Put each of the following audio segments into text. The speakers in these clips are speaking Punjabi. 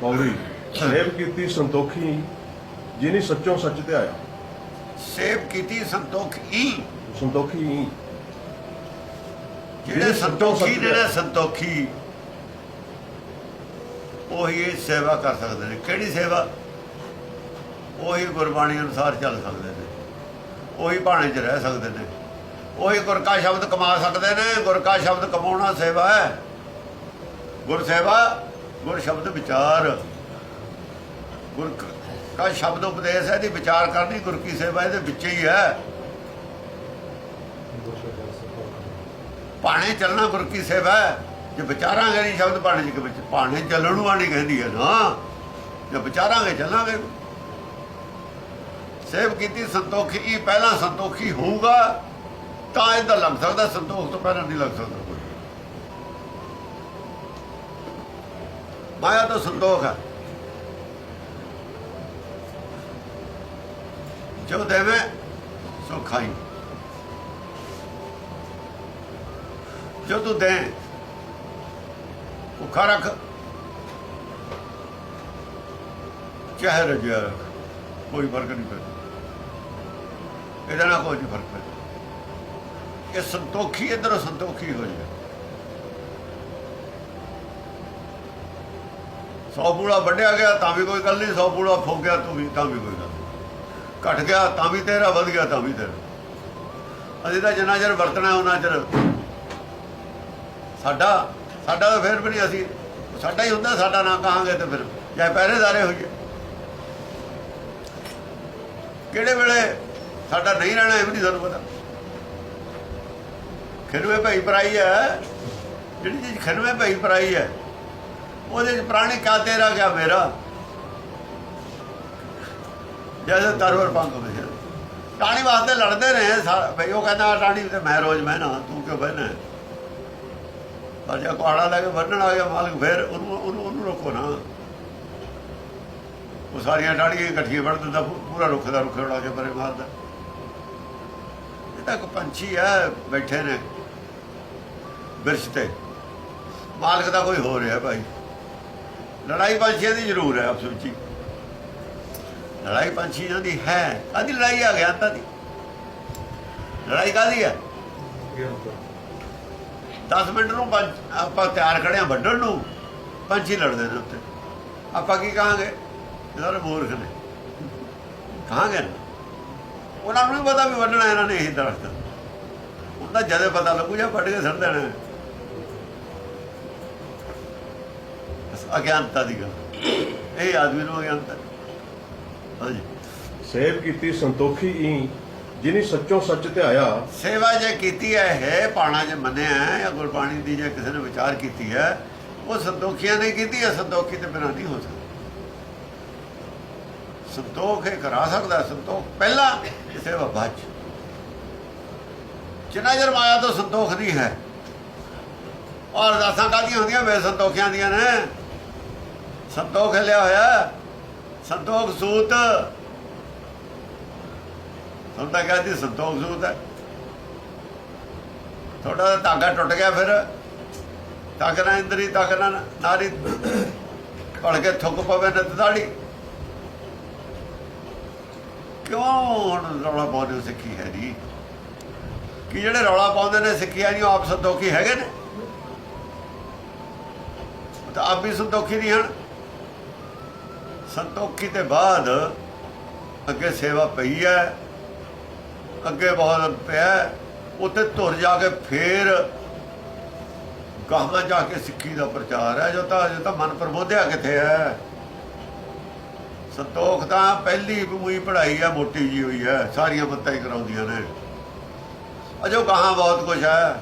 ਪੌੜੀ ਸੇਵ ਕੀਤੀ ਸੰਤੋਖੀ ਜਿਨੀ ਸੱਚੋਂ ਸੱਚ ਤੇ ਆਇਆ। ਸੇਵ ਕੀਤੀ ਸੰਤੋਖ? ਸੰਤੋਖੀ। ਜਿਹੜੇ ਸੰਤੋਖੀ ਨੇ ਸੰਤੋਖੀ ਉਹੀ ਸੇਵਾ ਕਰ ਸਕਦੇ ਨੇ। ਕਿਹੜੀ ਸੇਵਾ? ਉਹੀ ਗੁਰਬਾਣੀ ਅਨੁਸਾਰ ਚੱਲ ਸਕਦੇ ਨੇ। ਉਹੀ ਬਾਣੇ 'ਚ ਰਹਿ ਸਕਦੇ ਨੇ। ਉਹੀ ਗੁਰ ਕਾ ਸ਼ਬਦ ਕਮਾ ਸਕਦੇ ਨੇ। ਗੁਰ ਕਾ ਸ਼ਬਦ ਕਮਾਉਣਾ ਸੇਵਾ ਹੈ। ਗੁਰ ਸੇਵਾ ਗੁਰ ਸ਼ਬਦ ਵਿਚਾਰ। ਗੁਰ ਕਾ ਸ਼ਬਦ ਉਪਦੇਸ਼ ਹੈ ਦੀ ਵਿਚਾਰ ਕਰਨੀ ਗੁਰ ਕੀ ਸੇਵਾ, ਇਹਦੇ ਵਿੱਚ ਹੀ ਹੈ। ਪਾਣੇ ਚੱਲਣਾ ਗੁਰ ਕੀ ਸੇਵਾ ਜੇ ਵਿਚਾਰਾਂਗੇ ਨਹੀਂ ਸ਼ਬਦ ਪਾਣੇ ਜੀ ਵਿੱਚ ਪਾਣੇ ਚੱਲਣ ਨੂੰ ਆਣੀ ਕਹਿੰਦੀ ਹੈ ਨਾ। ਜੇ ਵਿਚਾਰਾਂਗੇ, ਚੱਲਾਂਗੇ। ਸੇਵ ਕੀਤੀ ਸੰਤੋਖੀ, ਪਹਿਲਾਂ ਸੰਤੋਖੀ ਹੋਊਗਾ, ਤਾਂ ਇਹਦਾ ਲੱਗ ਸਕਦਾ, ਸੰਤੋਖ ਤੋਂ ਪਹਿਲਾਂ ਨਹੀਂ ਲੱਗ ਸਕਦਾ ਕੋਈ ਮਾਇਆ ਤਾਂ ਸੰਤੋਖ ਹੈ ਜੋ ਦੇਵੇ, ਸੋ ਖਾਈ। ਜੋ ਤੂੰ ਦੇ, ਭੁੱਖਾ ਰੱਖ। ਚਾਹੇ ਰਜਿਆ ਰੱਖ, ਕੋਈ ਫ਼ਰਕ ਨਹੀਂ ਪੈਂਦਾ। ਇਹਦਾ ਨਾਲ ਕੋਈ ਨਹੀਂ ਫ਼ਰਕ ਪੈਂਦਾ। ਇਹ ਸੰਤੋਖੀ, ਇਧਰ ਸੰਤੋਖੀ ਹੋ ਜਾਏ ਸੌ ਪੂੜਾ ਵੱਢਿਆ ਗਿਆ, ਤਾਂ ਵੀ ਕੋਈ ਗੱਲ ਨਹੀਂ, ਸੌ ਪੂਲਾ ਫੁੱਕ ਗਿਆ, ਤੂੰ ਵੀ, ਤਾਂ ਵੀ ਕੋਈ ਗੱਲ ਨਹੀਂ। ਘਟ ਗਿਆ, ਤਾਂ ਵੀ ਤੇਰਾ, ਵੱਧ ਗਿਆ, ਤਾਂ ਵੀ ਤੇਰਾ। ਅਸੀਂ ਤਾਂ ਜਿੰਨਾ ਚਿਰ ਵਰਤਣਾ ਉਹਨਾਂ ਚਿਰ। ਸਾਡਾ ਸਾਡਾ ਤਾਂ ਫਿਰ ਵੀ ਨਹੀਂ ਅਸੀਂ, ਸਾਡਾ ਹੀ ਹੁੰਦਾ, ਸਾਡਾ ਨਾ ਕਹਾਂਗੇ ਤੇ ਫਿਰ ਚਾਹੇ ਪਹਿਰੇਦਾਰੇ ਹੋਈਏ। ਕਿਹੜੇ ਵੇਲੇ ਸਾਡਾ ਨਹੀਂ ਰਹਿਣਾ ਇਹ ਵੀ ਨਹੀਂ ਸਾਨੂੰ ਪਤਾ। ਖਿਰਵੇ ਭਾਈ ਪਰਾਈ ਹੈ, ਜਿਹੜੀ ਚੀਜ਼ ਖਿਰਵੇ ਭਾਈ ਪਰਾਈ ਹੈ ਉਹਦੇ ਚ ਪ੍ਰਾਣੀ ਕਾ ਤੇਰਾ ਕਿਆ ਮੇਰਾ ਜੈਸੇ ਤਰਵਰ ਪੰਗ ਵਿੱਚ ਟਾਣੀ ਵਾਸਤੇ ਲੜਦੇ ਰਹੇ ਭਈ ਉਹ ਕਹਿੰਦਾ ਟਾਣੀ ਤੇ ਮੈਂ ਰੋਜ਼ ਬਹਿਣਾ, ਤੂੰ ਕਿਉਂ ਬਹਿਣਾ? ਹੈ? ਪਰ ਜੇ ਕੁਹਾੜਾ ਲੈ ਕੇ ਬੰਨਣ ਆ ਗਿਆ ਮਾਲਕ, ਫਿਰ ਉਹਨੂੰ ਉਹਨੂੰ ਉਹਨੂੰ ਰੋਕੋ ਨਾ। ਉਹ ਸਾਰੀਆਂ ਟਾੜੀਆਂ ਇਕੱਠੀਆਂ ਵੜ ਦਿੰਦਾ ਪੂਰਾ ਰੁੱਖ ਦਾ ਰੁੱਖ ਉਡਾ ਕੇ ਪਰੇ ਮਾਰਦਾ। ਇਹ ਤਾਂ ਇੱਕ ਪੰਛੀ ਹੈ ਬੈਠੇ ਨੇ। ਬਿਰਸ਼ ਤੇ। ਮਾਲਕ ਦਾ ਕੋਈ ਹੋ ਰਿਹਾ ਭਾਈ। ਲੜਾਈ ਪੰਛੀਆਂ ਦੀ ਜ਼ਰੂਰ ਹੈ ਆਪਸ ਵਿੱਚ ਹੀ। ਲੜਾਈ ਪੰਛੀ ਦੀ ਹੈ ਕਾਦੀ ਲੜਾਈ ਆ ਗਿਆ ਤਾਂ ਦੀ? ਲੜਾਈ ਕਾਦੀ ਹੈ? 10 ਮਿੰਟ ਨੂੰ ਆਪਾਂ ਤਿਆਰ ਖੜੇ ਆ ਵੱਢਣ ਨੂੰ, ਪੰਛੀ ਲੜਦੇ ਨੇ ਉੱਤੇ ਆਪਾਂ ਕੀ ਕਹਾਂਗੇ? ਇਹਨਾਂ ਮੂਰਖ ਨੇ। ਕਹਾਂਗੇ ਉਹਨਾਂ ਨੂੰ ਪਤਾ ਵੀ ਵੱਢਣਾ ਇਹਨਾਂ ਨੇ ਇਹੀ ਦਰਖਤ। ਉਹਦਾ ਜਦੋਂ ਪਤਾ ਲੱਗੂ ਜਾਂ ਵੱਢ ਕੇ ਸੜ ਦੇਣਾ। ਅਗਿਆਨਤਾ ਦੀ ਗੱਲ। ਇਹ ਆਦਮੀ ਨੂੰ ਅਗਿਆਨਤਾ। ਹਾਂਜੀ ਸੇਵ ਕੀਤੀ ਸੰਤੋਖੀ ਹੀ ਜਿਨੀ ਸੱਚੋਂ ਸੱਚ ਤੇ ਆਇਆ। ਸੇਵਾ ਜੇ ਕੀਤੀ ਹੈ ਹੈ ਪਾਣਾ ਜੇ ਮੰਨਿਆ ਹੈ ਜਾਂ ਗੁਰਬਾਣੀ ਦੀ ਜੇ ਕਿਸੇ ਨੇ ਵਿਚਾਰ ਕੀਤੀ ਹੈ ਉਹ ਸੰਤੋਖੀਆਂ ਨੇ ਕੀਤੀ ਹੈ ਸੰਤੋਖੀ ਤੇ ਬਿਨਾਂ ਨਹੀਂ ਹੋ ਸਕਦਾ। ਸੰਤੋਖ ਇਹ ਕਰਾ ਸਕਦਾ ਸੰਤੋਖ ਪਹਿਲਾਂ ਸੇਵਾ ਬਾਅਦ ਜਿੰਨਾ ਚਿਰ ਮਾਇਆ ਤੋਂ ਸੰਤੋਖ ਨਹੀਂ ਹੈ ਔਰ ਅਰਦਾਸਾਂ ਕਾਹਦੀਆਂ ਹੁੰਦੀਆਂ? ਵੇ ਸੰਤੋਖਿਆਂ ਦੀਆਂ ਨੇ। ਸੰਤੋਖ ਲਿਆ ਹੋਇਆ ਸੰਤੋਖ ਸੂਤ ਤੁਹਾਨੂੰ ਤਾਂ ਕਹਿੰਦੀ ਸੰਤੋਖ ਸੂਤ ਹੈ। ਤੁਹਾਡਾ ਧਾਗਾ ਟੁੱਟ ਗਿਆ ਫਿਰ। ਤੱਕ ਨਾ ਇੰਦਰੀ ਤੱਕ ਨਾ ਨਾਰੀ। ਭੜ ਕੇ ਥੁੱਕ ਪਵੇ ਨਤ ਦਾੜੀ। ਕਿਉਂ ਹੁਣ ਰੌਲਾ ਪਾਉਂਦੇ ਸਿੱਖੀ ਹੈ ਜੀ? ਕਿ ਜਿਹੜੇ ਰੌਲਾ ਪਾਉਂਦੇ ਨੇ ਸਿੱਖਿਆ ਨਹੀਂ ਉਹ ਆਪ ਸੰਤੋਖੀ ਹੈਗੇ ਨੇ? ਤਾਂ ਆਪ ਵੀ ਸੰਤੋਖੀ ਨਹੀਂ ਹਨ। ਸੰਤੋਖੀ ਤੇ ਬਾਅਦ ਅੱਗੇ ਸੇਵਾ ਪਈ ਹੈ, ਅੱਗੇ ਬਹੁਤ ਪਿਆ ਉੱਥੇ ਧੁਰ ਜਾ ਕੇ ਫੇਰ ਗਾਹਾਂ ਜਾ ਕੇ ਸਿੱਖੀ ਦਾ ਪ੍ਰਚਾਰ ਹੈ, ਜੋ ਤਾਂ ਅਜੇ ਤਾਂ ਮਨ ਪ੍ਰਬੋਧਿਆ ਕਿੱਥੇ ਹੈ? ਸੰਤੋਖ ਤਾਂ ਪਹਿਲੀ ਵੀ ਪੜ੍ਹਾਈ ਹੈ, ਮੋਟੀ ਜੀ ਹੋਈ ਹੈ, ਸਾਰੀਆਂ ਬੱਤਾਂ ਹੀ ਕਰਾਉਂਦੀਆਂ ਨੇ। ਅਜੋ ਗਾਹਾਂ ਬਹੁਤ ਕੁਝ ਹੈ।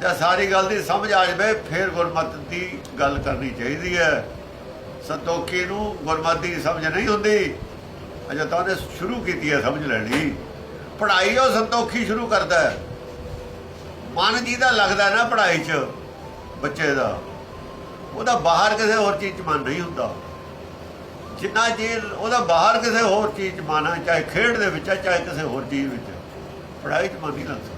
ਜੇ ਸਾਰੀ ਗੱਲ ਦੀ ਸਮਝ ਆ ਜਾਵੇ ਫਿਰ ਗੁਰਮਤਿ ਦੀ ਗੱਲ ਕਰਨੀ ਚਾਹੀਦੀ ਹੈ। ਸੰਤੋਖੀ ਨੂੰ ਗੁਰਮਤ ਦੀ ਸਮਝ ਨਹੀਂ ਹੁੰਦੀ। ਅਜੇ ਤਾਂ ਉਹਨੇ ਸ਼ੁਰੂ ਕੀਤੀ ਹੈ ਸਮਝ ਲੈਣੀ। ਪੜ੍ਹਾਈ ਉਹ ਸੰਤੋਖੀ ਸ਼ੁਰੂ ਕਰਦਾ ਹੈ। ਮਨ ਜੀ ਦਾ ਲੱਗਦਾ ਨਾ ਪੜ੍ਹਾਈ 'ਚ ਬੱਚੇ ਦਾ ਉਹਦਾ ਬਾਹਰ ਕਿਸੇ ਹੋਰ ਚੀਜ਼ 'ਚ ਮਨ ਨਹੀਂ ਹੁੰਦਾ। ਜਿੰਨਾ ਚਿਰ ਉਹਦਾ ਬਾਹਰ ਕਿਸੇ ਹੋਰ ਚੀਜ਼ 'ਚ ਮਨ ਹੈ ਚਾਹੇ ਖੇਡ ਦੇ ਵਿੱਚ ਹੈ ਚਾਹੇ ਕਿਸੇ ਹੋਰ ਚੀਜ਼ ਵਿੱਚ ਹੈ, ਪੜ੍ਹਾਈ 'ਚ ਮਨ ਨਹੀਂ ਲੱਗਦਾ।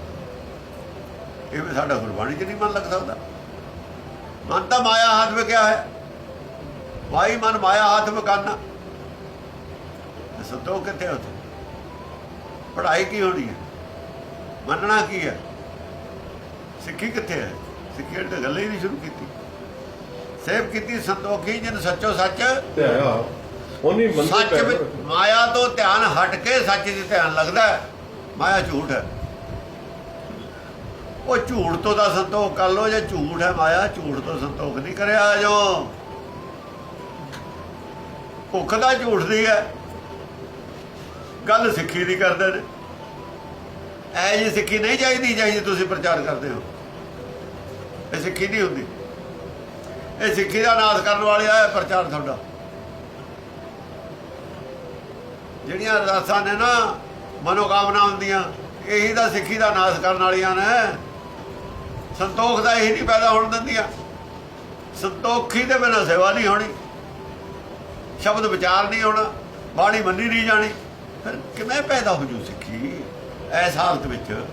ਇਹ ਵੀ ਸਾਡਾ ਗੁਰਬਾਣੀ 'ਚ ਨਹੀਂ ਮਨ ਲੱਗ ਸਕਦਾ। ਮਨ ਤਾਂ ਮਾਇਆ ਹੱਥ ਵਿੱਚ ਕਿਆ ਹੈ? ਵਾਈ ਮਨ ਮਾਇਆ ਹੱਥ ਵਿੱਚ ਕਰਨਾ ਸੰਤੋਖ ਕਿੱਥੇ ਉੱਥੇ? ਪੜ੍ਹਾਈ ਕੀ ਹੋਣੀ ਹੈ? ਮੰਨਣਾ ਕੀ ਹੈ? ਸਿੱਖੀ ਕਿੱਥੇ ਹੈ? ਸਿੱਖੀ ਤਾਂ ਗੱਲ ਹੀ ਨਹੀਂ ਸ਼ੁਰੂ ਕੀਤੀ। ਸੇਵ ਕੀਤੀ ਸੰਤੋਖੀ ਜਨ ਸੱਚੋ ਸੱਚ। ਤੇ ਆਇਆ। ਉਹਨੀ ਸੱਚ। ਮਾਇਆ ਤੋਂ ਧਿਆਨ ਹਟ ਕੇ ਸੱਚ 'ਚ ਧਿਆਨ ਲੱਗਦਾ। ਮਾਇਆ ਝੂਠ ਹੈ। ਉਹ ਝੂਠ ਤੋਂ ਦਾ ਸੰਤੋਖ ਕਰ ਲੋ ਜੇ ਝੂਠ ਹੈ ਮਾਇਆ, ਝੂਠ ਤੋਂ ਸੰਤੋਖ ਨਹੀਂ ਕਰਿਆ ਜੋ ਭੁੱਖ ਦਾ ਝੂਠ ਦੀ ਹੈ। ਗੱਲ ਸਿੱਖੀ ਦੀ ਕਰਦੇ ਨੇ। ਐ ਜੀ ਸਿੱਖੀ ਨਹੀਂ ਚਾਹੀਦੀ ਚਾਹੀਦੀ ਤੁਸੀਂ ਪ੍ਰਚਾਰ ਕਰਦੇ ਹੋ। ਇਹ ਸਿੱਖੀ ਨਹੀਂ ਹੁੰਦੀ। ਇਹ ਸਿੱਖੀ ਦਾ ਨਾਸ ਕਰਨ ਵਾਲਿਆ ਆ ਪ੍ਰਚਾਰ ਤੁਹਾਡਾ। ਜਿਹੜੀਆਂ ਅਰਦਾਸਾਂ ਨੇ ਨਾ ਮਨੋਕਾਮਨਾ ਹੁੰਦੀਆਂ, ਇਹੀ ਤਾਂ ਸਿੱਖੀ ਦਾ ਨਾਸ ਕਰਨ ਵਾਲੀਆਂ ਨੇ। ਸੰਤੋਖ ਦਾ ਇਹੀ ਨਹੀਂ ਪੈਦਾ ਹੋਣ ਦਿੰਦੀਆਂ। ਸੰਤੋਖੀ ਦੇ ਬਿਨਾਂ ਸੇਵਾ ਨਹੀਂ ਹੋਣੀ। ਸ਼ਬਦ ਵਿਚਾਰ ਨਹੀਂ ਹੋਣਾ ਬਾਣੀ ਮੰਨੀ ਨਹੀਂ ਜਾਣੀ। ਫਿਰ ਕਿਵੇਂ ਪੈਦਾ ਹੋ ਜੂ ਸਿੱਖੀ? ਐਸ ਹਾਲਤ ਵਿੱਚ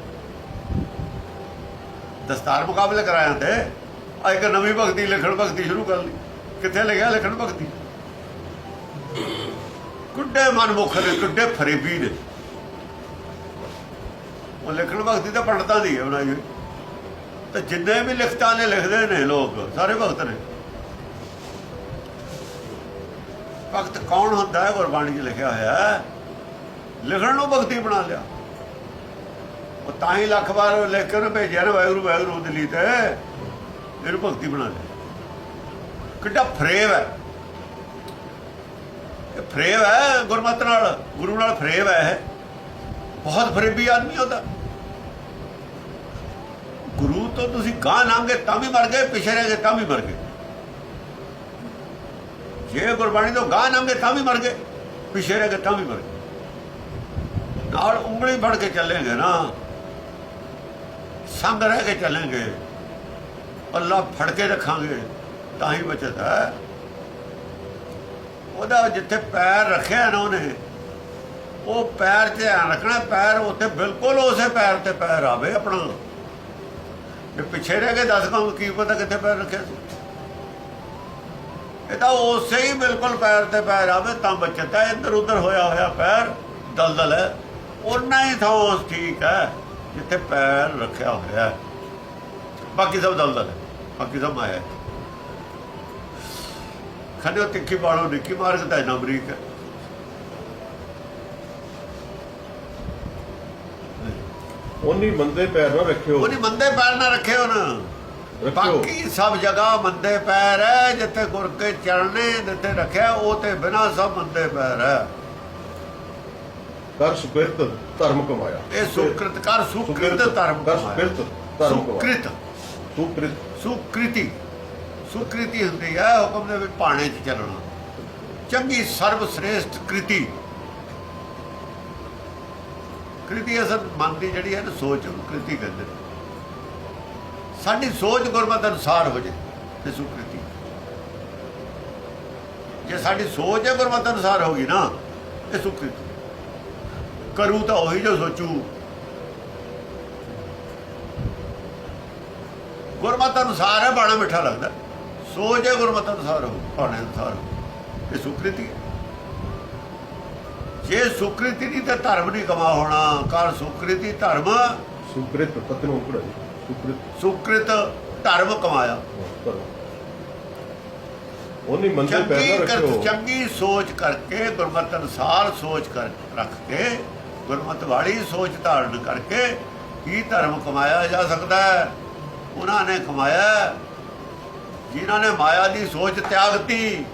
ਦਸਤਾਰ ਮੁਕਾਬਲੇ ਕਰਾਇਆ ਤੇ ਆ ਇੱਕ ਨਵੀਂ ਭਗਤੀ, ਲਿਖਣ ਭਗਤੀ ਸ਼ੁਰੂ ਕਰ ਲਈ। ਕਿੱਥੇ ਲਿਖਿਆ? ਲਿਖਣ ਭਗਤੀ। ਕੁੱਡੇ ਮਨਮੁਖ ਨੇ ਕੁੱਡੇ ਫਰੇਬੀ ਨੇ। ਉਹ ਲਿਖਣ ਭਗਤੀ ਤਾਂ ਪੰਡਤਾਂ ਦੀ ਹੈ, ਬਣਾਈ ਹੋਈ। ਤੇ ਜਿੰਨੇ ਵੀ ਲਿਖਤਾਂ ਨੇ ਲਿਖਦੇ ਨੇ ਲੋਕ, ਸਾਰੇ ਭਗਤ ਨੇ। ਭਗਤ ਕੌਣ ਹੁੰਦਾ ਹੈ ਗੁਰਬਾਣੀ 'ਚ ਲਿਖਿਆ ਹੋਇਆ ਹੈ? ਲਿਖਣ ਨੂੰ ਭਗਤੀ ਬਣਾ ਲਿਆ। ਉਹ ਤਾਂ ਹੀ ਲੱਖ ਵਾਰ ਲਿਖ ਕੇ ਉਹਨੇ ਭੇਜਿਆ ਨਾ, ਵਾਹਿਗੁਰੂ ਵਾਹਿਗੁਰੂ, ਦਿੱਲੀ ਤੇ। ਇਹਨੂੰ ਭਗਤੀ ਬਣਾ ਲਿਆ। ਕਿੱਡਾ ਫਰੇਵ ਹੈ। ਇਹ ਫਰੇਵ ਹੈ ਗੁਰਮਤ ਨਾਲ, ਗੁਰੂ ਨਾਲ ਫਰੇਵ ਹੈ ਇਹ। ਬਹੁਤ ਫਰੇਬੀ ਆਦਮੀ ਹੁੰਦਾ ਤੋਂ ਤੁਸੀਂ ਗਾਂ ਲੰਘੇ ਤਾਂ ਵੀ ਮਰ ਗਏ, ਪਿਛੇ ਰਹਿ ਗਏ, ਤਾਂ ਵੀ ਮਰ ਗਏ। ਜੇ ਗੁਰਬਾਣੀ ਤੋਂ ਗਾਂ ਲੰਘੇ ਤਾਂ ਵੀ ਮਰ ਗਏ, ਪਿਛੇ ਰਹਿ ਗਏ, ਤਾਂ ਵੀ ਮਰ ਗਏ। ਨਾਲ ਉਂਗਲੀ ਫੜ ਕੇ ਚੱਲੇਗੇ ਨਾ। ਸੰਗ ਰਹਿ ਕੇ ਚੱਲेंगे ਅੱਲਾ ਫੜ ਕੇ ਰੱਖਾਂਗੇ, ਤਾਂ ਹੀ ਬਚਤ ਹੈ। ਉਹਦਾ ਜਿੱਥੇ ਪੈਰ ਰੱਖਿਆ ਨਾ ਉਹਨੇ, ਉਹ ਪੈਰ 'ਚ ਧਿਆਨ ਰੱਖਣਾ, ਪੈਰ ਉੱਥੇ ਬਿਲਕੁਲ ਉਸੇ ਪੈਰ ਤੇ ਪੈਰ ਆਵੇ ਆਪਣਾ। ਜੇ ਪਿੱਛੇ ਰਹਿ ਕੇ ਦੱਸ ਕੰਮ ਕੀ ਪਤਾ ਕਿੱਥੇ ਪੈਰ ਰੱਖਿਆ ਸੀ। ਇਹ ਤਾਂ ਉਸੇ ਹੀ ਬਿਲਕੁਲ ਪੈਰ ਤੇ ਪੈਰ ਆਵੇ, ਤਾਂ ਬਚਤ ਹੈ, ਇੱਧਰ ਉੱਧਰ ਹੋਇਆ ਹੋਇਆ ਪੈਰ, ਦਲਦਲ ਹੈ। ਉਹਨਾਂ ਹੀ ਥਾਂ ਠੀਕ ਹੈ, ਜਿੱਥੇ ਪੈਰ ਰੱਖਿਆ ਹੋਇਆ ਬਾਕੀ ਸਭ ਦਲਦਲ ਹੈ, ਬਾਕੀ ਸਭ ਮਾਇਆ ਹੈ। ਖੰਡੋ ਤਿੱਖੀ ਬਾਣੋ ਨਿੱਕੀ ਮਾਰਗ ਤਾਂ ਨਾ ਬਰੀਕ ਹੈ। ਉਹਨੀ ਮੰਦੇ ਪੈਰ ਨਾ ਰੱਖਿਓ। ਉਹਨੇ ਮੰਦੇ ਪੈਰ ਨਾ ਰੱਖਿਓ ਬਾਕੀ ਸਭ ਜਗ੍ਹਾ ਮੰਦੇ ਪੈਰ ਹੈ ਜਿੱਥੇ ਗੁਰ ਕੇ ਚਰਨੇ ਜਿੱਥੇ ਰੱਖਿਆ ਉਹ ਤੇ ਬਿਨਾ ਸਭ ਮੰਦੇ ਪੈਰ ਹੈ ਕਰ ਸੁਕਿਰਤ ਧਰਮ ਕਮਾਇਆ। ਇਹ ਸੁਕ੍ਰਿਤ ਕਰ ਸੁਕ੍ਰਿਤ ਧਰਮ ਕਰ। ਸੁਕਿਰਤ ਧਰਮ ਸੁਕ੍ਰਿਤ। ਸੁਕ੍ਰਿਤ। ਸੁਕ੍ਰਿਤੀ। ਸੁਕ੍ਰਿਤੀ ਹੁੰਦੀ ਹੈ ਹੁਕਮ ਦੇ ਵਿੱਚ ਪਾਣੇ 'ਚ ਚੱਲਣਾ। ਚੰਗੀ ਸਰਬ ਸ੍ਰੇਸ਼ਟ ਕ੍ਰਿਤੀ। ਕ੍ਰਿਤੀ ਅਸਲ ਮਨ ਦੀ ਜਿਹੜੀ ਹੈ ਨਾ ਸੋਚ ਨੂੰ ਕ੍ਰਿਤੀ ਕਹਿੰਦੇ ਨੇ। ਸਾਡੀ ਸੋਚ ਗੁਰਮਤ ਅਨੁਸਾਰ ਹੋ ਜੇ ਤੇ ਸੁਕ੍ਰਿਤੀ। ਜੇ ਸਾਡੀ ਸੋਚ ਹੈ ਗੁਰਮਤ ਅਨੁਸਾਰ ਹੋਗੀ ਨਾ ਇਹ ਸੁਕ੍ਰਿਤੀ। ਕਰੂ ਤਾਂ ਉਹੀ ਜੋ ਸੋਚੂ। ਗੁਰਮਤ ਅਨੁਸਾਰ ਹੈ, ਬਾਣਾ ਮਿੱਠਾ ਲੱਗਦਾ। ਸੋਚ ਹੈ, ਗੁਰਮਤ ਅਨੁਸਾਰ ਹੋ ਬਾਣੇ ਅਨੁਸਾਰ ਹੋ ਇਹ ਸੁਕ੍ਰਿਤੀ। ਹੈ ਜੇ ਸੁਕ੍ਰਿਤੀ ਨਹੀਂ ਤਾਂ ਧਰਮ ਨਹੀਂ ਕਮਾ ਹੋਣਾ ਕਰ ਸੁਕ੍ਰਿਤੀ ਧਰਮ। ਸੁਕ੍ਰਿਤ ਤਤਨੋਂ ਪੜਾਈ ਸੁਕ੍ਰਿਤ। ਸੁਕ੍ਰਿਤ ਧਰਮ ਕਮਾਇਆ। ਉਹਨੀ ਨਾ ਕਰ ਰੱਖਿਓ। ਚੰਗੀ ਸੋਚ ਕਰਕੇ ਗੁਰਮਤ ਅਨੁਸਾਰ ਸੋਚ ਕਰ ਰੱਖ ਕੇ ਗੁਰਮਤ ਵਾਲੀ ਸੋਚ ਧਾਰਨ ਕਰਕੇ ਹੀ ਧਰਮ ਕਮਾਇਆ ਜਾ ਸਕਦਾ ਹੈ? ਉਹਨਾਂ ਨੇ ਕਮਾਇਆ ਜਿਨ੍ਹਾਂ ਨੇ ਮਾਇਆ ਦੀ ਸੋਚ ਤਿਆਗਤੀ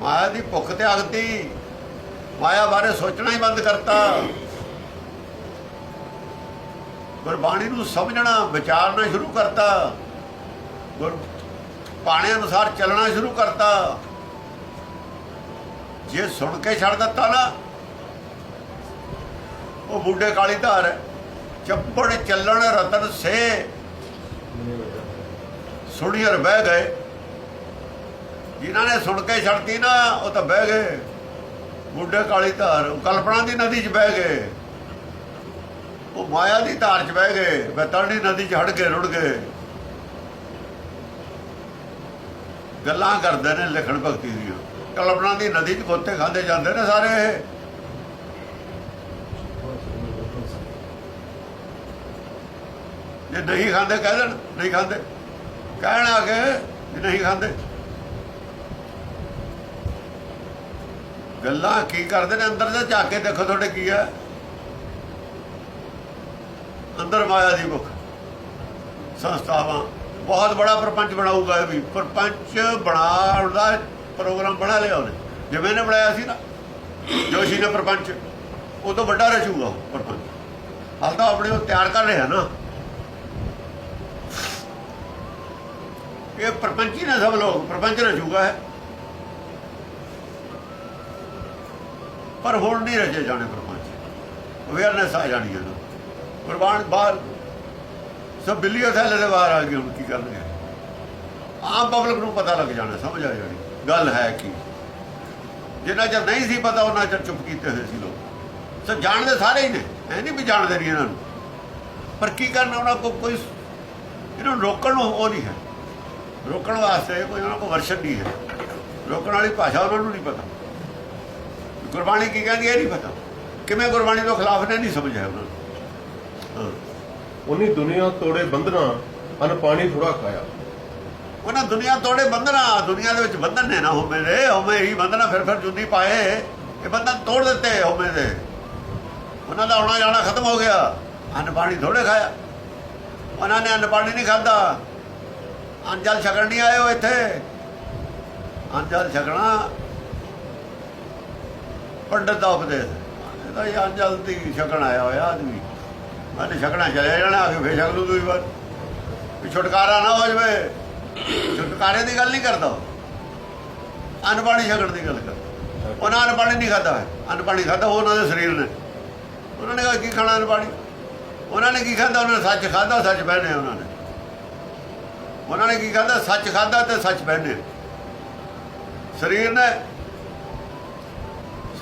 ਮਾਇਆ ਦੀ ਭੁੱਖ ਤਿਆਗਤੀ ਮਾਇਆ ਬਾਰੇ ਸੋਚਣਾ ਹੀ ਬੰਦ ਕਰਤਾ। ਗੁਰਬਾਣੀ ਨੂੰ ਸਮਝਣਾ, ਵਿਚਾਰਨਾ ਸ਼ੁਰੂ ਕਰਤਾ। ਗੁਰ ਪਾਣੇ ਅਨੁਸਾਰ ਚੱਲਣਾ ਸ਼ੁਰੂ ਕਰਤਾ। ਜੇ ਸੁਣ ਕੇ ਛੱਡ ਦਿੱਤਾ ਨਾ, ਉਹ ਬੁੱਢੇ ਕਾਲੀ ਧਾਰ ਹੈ। ਚੱਪੜ ਚੱਲਣ ਰਤਨ ਸੇ। ਸੁਣੀਰ ਬਹਿ ਗਏ। ਜਿਨ੍ਹਾਂ ਨੇ ਸੁਣ ਕੇ ਛੱਡਤੀ ਨਾ, ਉਹ ਤਾਂ ਬਹਿ ਗਏ। ਬੁੱਢੇ ਕਾਲੀ ਧਾਰ ਉਹ ਕਲਪਨਾ ਦੀ ਨਦੀ 'ਚ ਬਹਿ ਗਏ। ਉਹ ਮਾਇਆ ਦੀ ਧਾਰ 'ਚ ਬਹਿ ਗਏ ਬਤਰਣੀ ਨਦੀ 'ਚ ਹੜ ਕੇ ਰੁੜ ਗਏ। ਗੱਲਾਂ ਕਰਦੇ ਨੇ ਲਿਖਣ ਭਗਤੀ ਦੀਆਂ। ਕਲਪਨਾ ਦੀ ਨਦੀ 'ਚ ਗੋਤੇ ਖਾਂਦੇ ਜਾਂਦੇ ਨੇ ਸਾਰੇ ਇਹ। ਜੇ ਨਹੀਂ ਖਾਂਦੇ ਕਹਿ ਦੇਣ, ਨਹੀਂ ਖਾਂਦੇ। ਕਹਿਣ ਆ ਕੇ ਨਹੀਂ ਖਾਂਦੇ। ਗੱਲਾਂ ਕੀ ਕਰਦੇ ਨੇ? ਅੰਦਰ ਦੇ ਝਾਕ ਕੇ ਦੇਖੋ ਤੁਹਾਡੇ ਕੀ ਹੈ ਅੰਦਰ ਮਾਇਆ ਦੀ ਮੁਖ ਸੰਸਥਾਵਾਂ। ਬਹੁਤ ਬੜਾ ਪ੍ਰਪੰਚ ਬਣਾਊਗਾ ਇਹ ਵੀ। ਪ੍ਰਪੰਚ ਬਣਾਉਣ ਦਾ ਪ੍ਰੋਗਰਾਮ ਬਣਾ ਲਿਆ ਉਹਨੇ। ਜਿਵੇਂ ਨੇ ਬਣਾਇਆ ਸੀ ਨਾ, ਜੋਸ਼ੀ ਨੇ ਪ੍ਰਪੰਚ, ਉਹ ਤੋਂ ਵੱਡਾ ਰਚੂਗਾ ਉਹ ਪ੍ਰਪੰਚ। ਹਾਲ ਤਾਂ ਆਪਣੇ ਉਹ ਤਿਆਰ ਕਰ ਰਿਹਾ ਨਾ। ਇਹ ਪ੍ਰਪੰਚੀ ਨੇ ਸਭ ਲੋਕ। ਪ੍ਰਪੰਚ ਰਚੂਗਾ ਹੈ ਪਰ ਹੁਣ ਨਹੀਂ ਰਚੇ ਜਾਣੇ ਪ੍ਰਪੰਚ ਅਵੇਅਰਨੈਸ ਆ ਜਾਣੀ ਹੈ ਨਾ। ਕੁਰਬਾਨ ਬਾਹਰ, ਸਭ ਬਿੱਲੀਆਂ ਥੈਲੇ ਦੇ ਬਾਹਰ ਆ ਗਏ ਹੁਣ ਕੀ ਕਰਨਗੇ? ਆਮ ਪਬਲਿਕ ਨੂੰ ਪਤਾ ਲੱਗ ਜਾਣਾ, ਸਮਝ ਆ ਜਾਣੀ। ਗੱਲ ਹੈ ਕੀ? ਜਿੰਨਾ ਚਿਰ ਨਹੀਂ ਸੀ ਪਤਾ, ਉਹਨਾਂ ਚਿਰ ਚੁੱਪ ਕੀਤੇ ਹੋਏ ਸੀ ਲੋਕ। ਸੋ ਜਾਣਦੇ ਸਾਰੇ ਹੀ ਨੇ। ਐ ਨਹੀਂ ਵੀ ਜਾਣਦੇ ਨਹੀਂ ਇਹਨਾਂ ਨੂੰ। ਪਰ ਕੀ ਕਰਨਾ, ਉਹਨਾਂ ਕੋਲ ਕੋਈ ਇਹਨਾਂ ਨੂੰ ਰੋਕਣ ਨੂੰ ਉਹ ਨਹੀਂ ਹੈ। ਰੋਕਣ ਵਾਸਤੇ ਕੋਈ ਉਹਨਾਂ ਕੋਲ ਵਰਸ਼ਨ ਨਹੀਂ ਹੈ। ਰੋਕਣ ਵਾਲੀ ਭਾਸ਼ਾ ਉਹਨਾਂ ਨੂੰ ਨਹੀਂ ਪਤਾ। ਗੁਰਬਾਣੀ ਕੀ ਕਹਿੰਦੀ ਹੈ ਇਹ ਨਹੀਂ ਪਤਾ। ਕਿਵੇਂ ਗੁਰਬਾਣੀ ਤੋਂ ਖਿਲਾਫ ਨੇ ਨਹੀਂ ਸਮਝਿਆ ਉਹਨਾਂ ਨੂੰ। ਹਾਂ। ਉਨੀ ਦੁਨੀਆ ਤੋੜੇ ਬੰਧਨਾ ਅਨ ਪਾਣੀ ਥੋੜਾ ਖਾਇਆ। ਉਹਨਾਂ ਦੁਨੀਆ ਤੋੜੇ ਬੰਧਨਾ ਦੁਨੀਆ ਦੇ ਵਿੱਚ ਬੰਧਨ ਨੇ ਨਾ ਹੋਮੇ ਦੇ ਹੋਮੇ ਹੀ ਬੰਧਨਾ ਫਿਰ ਫਿਰ ਜੁੱਦੀ ਪਾਏ। ਇਹ ਬੰਧਨ ਤੋੜ ਦਿੱਤੇ ਹੋਮੇ ਦੇ। ਉਹਨਾਂ ਦਾ ਆਉਣਾ ਜਾਣਾ ਖਤਮ ਹੋ ਗਿਆ। ਅੰਨ ਪਾਣੀ ਥੋੜੇ ਖਾਇਆ। ਉਹਨਾਂ ਨੇ ਅੰਨ ਪਾਣੀ ਨਹੀਂ ਖਾਦਾ ਅੰਨ ਜਲ ਛਕਣ ਨਹੀਂ ਆਏ ਉਹ ਇੱਥੇ। ਅੰਨ ਜਲ ਛਕਣਾ ਪੰਡਤ ਦਾ ਉਪਦੇਸ਼। ਇਹਦਾ ਹੀ ਅੰਨ ਛਕਣ ਆਇਆ ਹੋਇਆ ਆਦਮੀ। ਅੰਨ ਛਕਣਾ ਚਲੇ ਜਾਣਾ, ਆ ਕੇ ਫੇਰ ਛਕ ਲੂ ਦੂਈ ਵਾਰ। ਵੀ ਛੁਟਕਾਰਾ ਨਾ ਹੋ ਜਵੇ। ਛੁਟਕਾਰੇ ਦੀ ਗੱਲ ਨਹੀਂ ਕਰਦਾ ਉਹ। ਅੰਨ ਪਾਣੀ ਛਕਣ ਦੀ ਗੱਲ ਕਰਦਾ। ਉਹਨਾਂ ਅੰਨ ਨਹੀਂ ਖਾਦਾ ਹੈ ਅੰਨ ਪਾਣੀ ਖਾਦਾ ਉਹ ਉਹਨਾਂ ਦੇ ਸਰੀਰ ਨੇ। ਉਹਨਾਂ ਨੇ ਕੀ ਖਾਣਾ ਅੰਨ ਪਾਣੀ ਉਹਨਾਂ ਨੇ ਕੀ ਖਾਦਾ ਉਹਨਾਂ ਨੇ ਸੱਚ ਖਾਦਾ ਸੱਚ ਪਹਿਨੇ ਉਹਨਾਂ ਨੇ। ਉਹਨਾਂ ਨੇ ਕੀ ਖਾਦਾ ਸੱਚ ਖਾਦਾ ਤੇ ਸੱਚ ਪਹਿਨੇ ਸਰੀਰ ਨੇ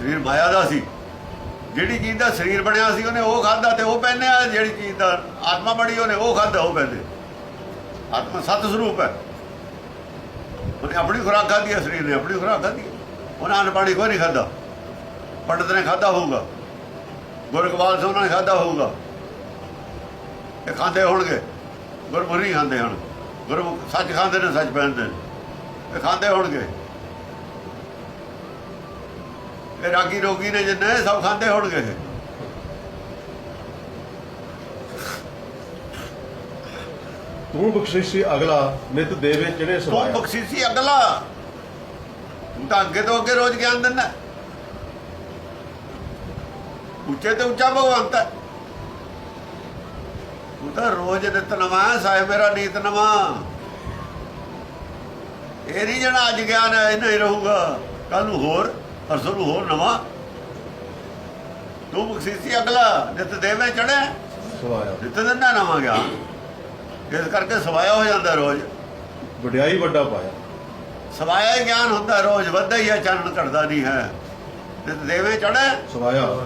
ਸਰੀਰ ਮਾਇਆ ਦਾ ਸੀ। ਜਿਹੜੀ ਚੀਜ਼ ਦਾ ਸਰੀਰ ਬਣਿਆ ਸੀ, ਉਹਨੇ ਉਹ ਖਾਦਾ ਤੇ ਉਹ ਪਹਿਨਿਆ ਜਿਹੜੀ ਚੀਜ਼ ਦਾ ਆਤਮਾ ਬਣੀ, ਉਹਨੇ ਉਹ ਖਾਦਾ ਉਹ ਪਹਿਨੇ। ਆਤਮਾ ਸਤ ਸਰੂਪ ਹੈ। ਉਹਨੇ ਆਪਣੀ ਖੁਰਾਕ ਖਾਧੀ ਹੈ, ਸਰੀਰ ਨੇ ਆਪਣੀ ਖੁਰਾਕ ਖਾਧੀ ਹੈ। ਉਹਨਾਂ ਨੇ ਪਾਣੀ ਕੋਈ ਨਹੀਂ ਖਾਦਾ ਪੰਡਤ ਨੇ ਖਾਦਾ ਹੋਊਗਾ। ਗੁਰਗਵਾਲ ਸਿੰਘ ਨੇ ਖਾਦਾ ਹੋਊਗਾ। ਇਹ ਖਾਂਦੇ ਹੋਣਗੇ। ਗੁਰਮੁਖ ਖਾਂਦੇ ਹਨ। ਗੁਰਮੁਖ ਸੱਚ ਖਾਂਦੇ ਨੇ, ਸੱਚ ਪਹਿਨਦੇ ਨੇ। ਇਹ ਖਾਂਦੇ ਹੋਣਗੇ। ਇਹ ਰਾਗੀ ਰੋਗੀ ਨੇ ਜਿੰਨੇ ਸਭ ਖਾਂਦੇ ਹੋਣਗੇ। ਤੂੰ ਬਖਸ਼ਿਸ਼ੀ ਅਗਲਾ ਨਿਤ ਦੇਵੇ ਚੜੇ ਤੂੰ ਸਵਾਇਆ ਬਖਸ਼ੀਸੀ ਅਗਲਾ। ਤੂੰ ਤਾਂ ਅੱਗੇ ਤੋਂ ਅੱਗੇ ਰੋਜ਼ ਗਿਆਨ ਦਿੰਦਾ। ਉੱਚੇ ਤੇ ਉੱਚਾ ਭਗਵੰਤ ਹੈ। ਤੂੰ ਤਾਂ ਰੋਜ਼ ਨਿਤ ਨਵਾਂ ਸਾਹਿਬ ਮੇਰਾ ਨੀਤ ਨਵਾਂ। ਇਹ ਨਹੀਂ ਜਿਹੜਾ ਅੱਜ ਗਿਆਨ ਹੈ ਇਹ ਨਹੀਂ ਰਹੂਗਾ। ਕੱਲ ਨੂੰ ਹੋਰ ਨੂੰ ਹੋਰ ਨਵਾਂ। ਤੂੰ ਬਖਸ਼ੀਸੀ ਅਗਲਾ ਨਿਤ ਦੇਵੇਂ ਚੜਿਆ ਸਵਾਇਆ। ਨਿਤ ਦਿੰਦਾ ਨਵਾਂ ਗਿਆਨ ਇਸ ਕਰਕੇ ਸਵਾਇਆ ਹੋ ਜਾਂਦਾ ਰੋਜ਼। ਵਡਿਆਈ ਵੱਡਾ ਪਾਇਆ। ਸਵਾਇਆ ਹੀ ਗਿਆਨ ਹੁੰਦਾ ਰੋਜ਼ ਵੱਧਦਾ ਹੀ ਹੈ ਚੰਨ ਘਟਦਾ ਨਹੀਂ ਹੈ। ਤੇ ਦੇਵੇ ਚੜ੍ਹੇ। ਸਵਾਇਆ।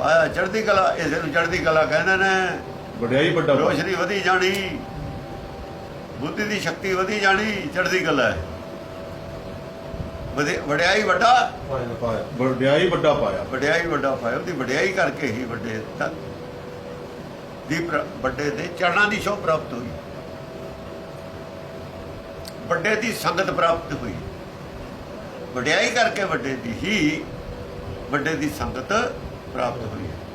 ਆਇਆ ਚੜ੍ਹਦੀ ਕਲਾ ਇਸੇ ਨੂੰ ਚੜ੍ਹਦੀ ਕਲਾ ਕਹਿੰਦੇ ਨੇ। ਵਡਿਆਈ ਵੱਡਾ ਰੋਸ਼ਨੀ ਵਧੀ ਜਾਣੀ। ਬੁੱਧੀ ਦੀ ਸ਼ਕਤੀ ਵਧੀ ਜਾਣੀ ਚੜ੍ਹਦੀ ਕਲਾ ਹੈ। ਵਧੇ- ਵਡਿਆਈ ਵੱਡਾ? ਪਾਇਆ ਵਡਿਆਈ ਵੱਡਾ ਪਾਇਆ। ਵਡਿਆਈ ਵੱਡਾ ਪਾਇਆ। ਉਹਦੀ ਵਡਿਆਈ ਕਰਕੇ ਹੀ ਵੱਡੇ ਤੱਕ ਦੀ ਪ੍ਰ- ਵੱਡੇ ਦੇ ਚਰਨਾਂ ਦੀ ਸ਼ੋਭ ਪ੍ਰਾਪਤ ਹੋਈ। ਵੱਡੇ ਦੀ ਸੰਗਤ ਪ੍ਰਾਪਤ ਹੋਈ। ਵਡਿਆਈ ਕਰਕੇ ਵੱਡੇ ਦੀ ਹੀ ਵੱਡੇ ਦੀ ਸੰਗਤ ਪ੍ਰਾਪਤ ਹੋਈ। ਹੈ